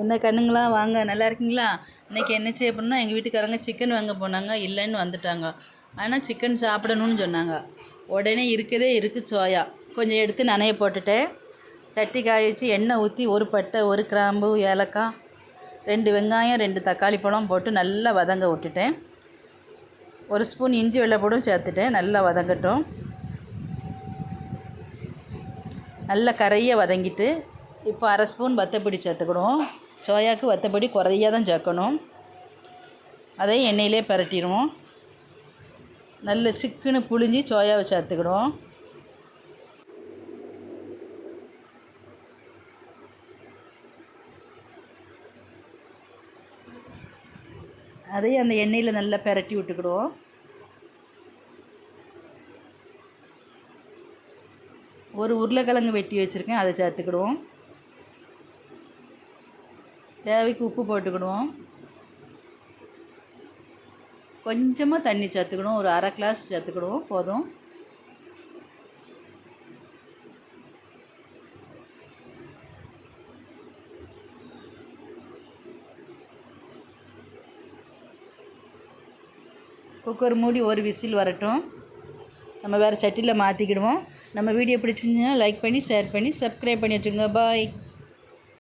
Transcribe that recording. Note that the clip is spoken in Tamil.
என்ன கண்ணுங்களா? வாங்க நல்லா இருக்கீங்களா? இன்றைக்கி என்ன செய்ய எங்கள் வீட்டுக்காரங்க சிக்கன் வாங்க போனாங்க இல்லைன்னு வந்துட்டாங்க. ஆனால் சிக்கன் சாப்பிடணும்னு சொன்னாங்க. உடனே இருக்கதே இருக்குது சோயா. கொஞ்சம் எடுத்து நனைய போட்டுட்டேன். சட்டி காய வச்சு எண்ணெய் ஊற்றி ஒரு பட்டை ஒரு கிராம்பு ஏலக்காய் ரெண்டு வெங்காயம் ரெண்டு தக்காளி பழம் போட்டு நல்லா வதங்க விட்டுட்டேன். ஒரு ஸ்பூன் இஞ்சி வெள்ளைப்பூடும் சேர்த்துட்டேன். நல்லா வதங்கட்டும். நல்லா கரையை வதங்கிட்டு இப்போ அரை ஸ்பூன் வத்தப்பொடி சேர்த்துக்கணும். சோயாவுக்கு வத்தப்பொடி குறையாக தான் சேர்க்கணும். அதையும் எண்ணெயிலே பரட்டிடுவோம். நல்ல சிக்குன்னு புழிஞ்சி சோயாவை சேர்த்துக்கணும். அதையும் அந்த எண்ணெயில் நல்லா பரட்டி விட்டுக்கிடுவோம். ஒரு உருளைக்கிழங்கு வெட்டி வச்சுருக்கேன் அதை சேர்த்துக்கிடுவோம். தேவைக்கு உப்பு போட்டுக்கிடுவோம். கொஞ்சமாக தண்ணி சேர்த்துக்கணும். ஒரு அரை கிளாஸ் சேர்த்துக்கிடுவோம். போதும். குக்கர் மூடி ஒரு விசில் வரட்டும். நம்ம வேறு சட்டியில் மாற்றிக்கிடுவோம் நம்ம வீடியோ பிடிச்சிருந்தா லைக் பண்ணி ஷேர் பண்ணி சப்ஸ்கிரைப் பண்ணி வச்சுங்க பாய்